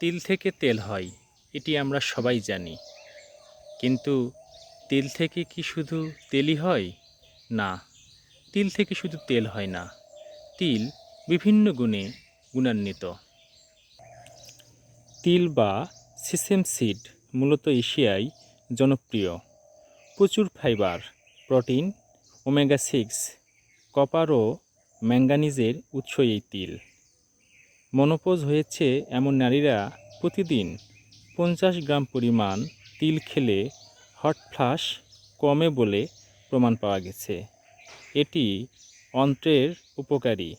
তিল থেকে তেল হয়, এটি আমরা সবাই জানি। কিন্তু তিল থেকে কি শুধু তেলই হয়? না, তিল থেকে শুধু তেল হয় না। তিল বিভিন্ন গুণে গুণান্বিত। তিল বা সিসেম সিড মূলত এশিয়ায় জনপ্রিয়। প্রচুর fibre, protein, omega six, copper ও ম্যাঙ্গানিজের উৎস এই তিল। মনোপোজ হয়েছে এমন নারীরা প্রতিদিন পঞ্চাশ গ্রাম পরিমাণ তিল খেলে হট ফ্লাশ কমে বলে প্রমাণ পাওয়া গেছে। এটি অন্ত্রের উপকারী।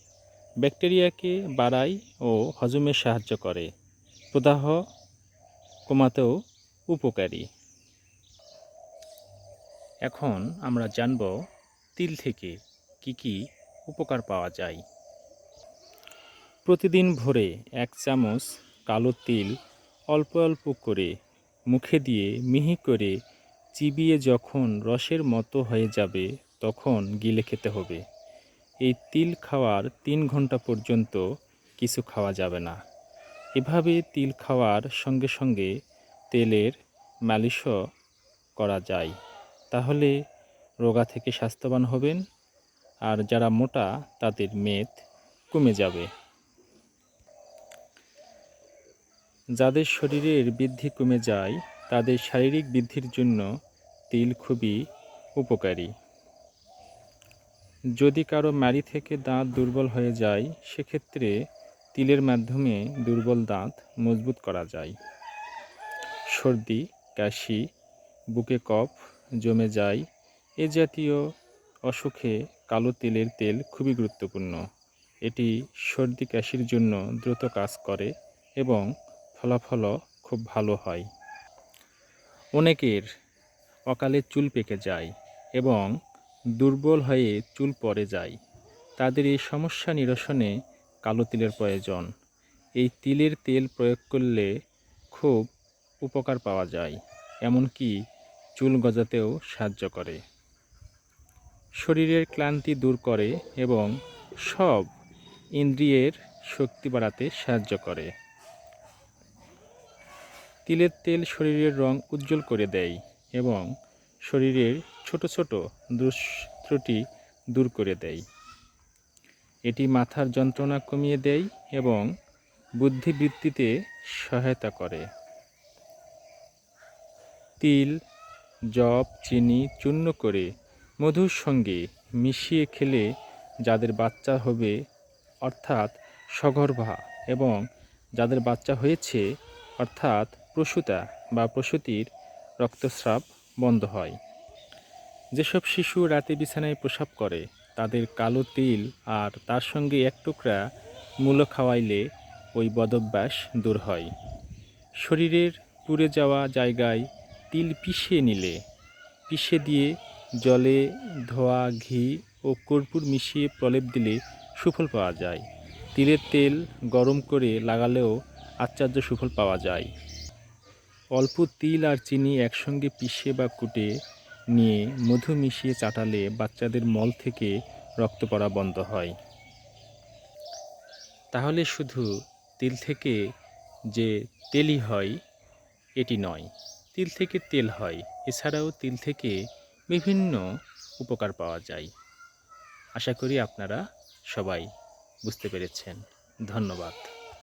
ব্যাকটেরিয়াকে বাড়ায় ও হজমে সাহায্য করে। প্রদাহ কমাতেও উপকারী। এখন আমরা জানব তিল থেকে কি কি উপকার পাওয়া যায়। প্রতিদিন ভোরে এক চামচ কালো তিল অল্প অল্প করে মুখে দিয়ে মিহি করে চিবিয়ে যখন রসের মতো হয়ে যাবে তখন গিলে খেতে হবে। এই তিল খাওয়ার তিন ঘণ্টা পর্যন্ত কিছু খাওয়া যাবে না। এভাবে তিল খাওয়ার সঙ্গে সঙ্গে তেলের মালিশও করা যায়। তাহলে রোগা থেকে স্বাস্থ্যবান হবেন আর যারা মোটা তাদের মেদ কমে যাবে। যাদের শরীরের বৃদ্ধি কমে যায়, তাদের শারীরিক বৃদ্ধির জন্য তিল খুবই উপকারী। যদি কারও মাড়ি থেকে দাঁত দুর্বল হয়ে যায়, সেক্ষেত্রে তিলের মাধ্যমে দুর্বল দাঁত মজবুত করা যায়। সর্দি, কাশি, বুকে কফ জমে যায়, এ জাতীয় অসুখে কালো তিলের তেল খুবই গুরুত্বপূর্ণ। এটি সর্দি, কাশির জন্য দ্রুত কাজ করে এবং ফলাফলও খুব ভালো হয়। অনেকের অকালে চুল পেকে যায় এবং দুর্বল হয়ে চুল পড়ে যায়। তাদের এই সমস্যা নিরসনে কালো তিলের প্রয়োজন। এই তিলের তেল প্রয়োগ করলে খুব উপকার পাওয়া যায়, এমনকি চুল গজাতেও সাহায্য করে। শরীরের ক্লান্তি দূর করে এবং সব ইন্দ্রিয়ের শক্তি বাড়াতে সাহায্য করে। তিলের তেল শরীরের রং উজ্জ্বল করে দেয় এবং শরীরের ছোট ছোট দুষ্ত্রুটি দূর করে দেয়। এটি মাথার যন্ত্রণা কমিয়ে দেয় এবং বুদ্ধিবৃত্তিতে সহায়তা করে। তিল জব চিনি চূর্ণ করে মধুর সঙ্গে মিশিয়ে খেলে যাদের বাচ্চা হবে, অর্থাৎ সগর্ভা, এবং যাদের বাচ্চা হয়েছে, অর্থাৎ প্রসূতা বা প্রসূতির রক্তস্রাব বন্ধ হয়। যেসব শিশু রাতে বিছানায় প্রসাব করে, তাদের কালো তিল আর তার সঙ্গে এক টুকরা মূলো খাওয়াইলে ওই বদভ্যাস দূর হয়। শরীরের পুড়ে যাওয়া জায়গায় তিল পিষে নিলে, পিষে দিয়ে জলে ধোয়া, ঘি ও কর্পূর মিশিয়ে প্রলেপ দিলে সুফল পাওয়া যায়। তিলের তেল গরম করে লাগালেও আশ্চর্য সুফল পাওয়া যায়। অল্প তিল আর চিনি একসঙ্গে পিষে বা কুটে নিয়ে মধু মিশিয়ে চাটালে বাচ্চাদের মল থেকে রক্ত পড়া বন্ধ হয়। তাহলে শুধু তিল থেকে যে তেলই হয়, এটি নয়, তিল থেকে তেল হয়। এছাড়াও তিল থেকে বিভিন্ন উপকার পাওয়া যায়। আশা করি আপনারা সবাই বুঝতে পেরেছেন। ধন্যবাদ।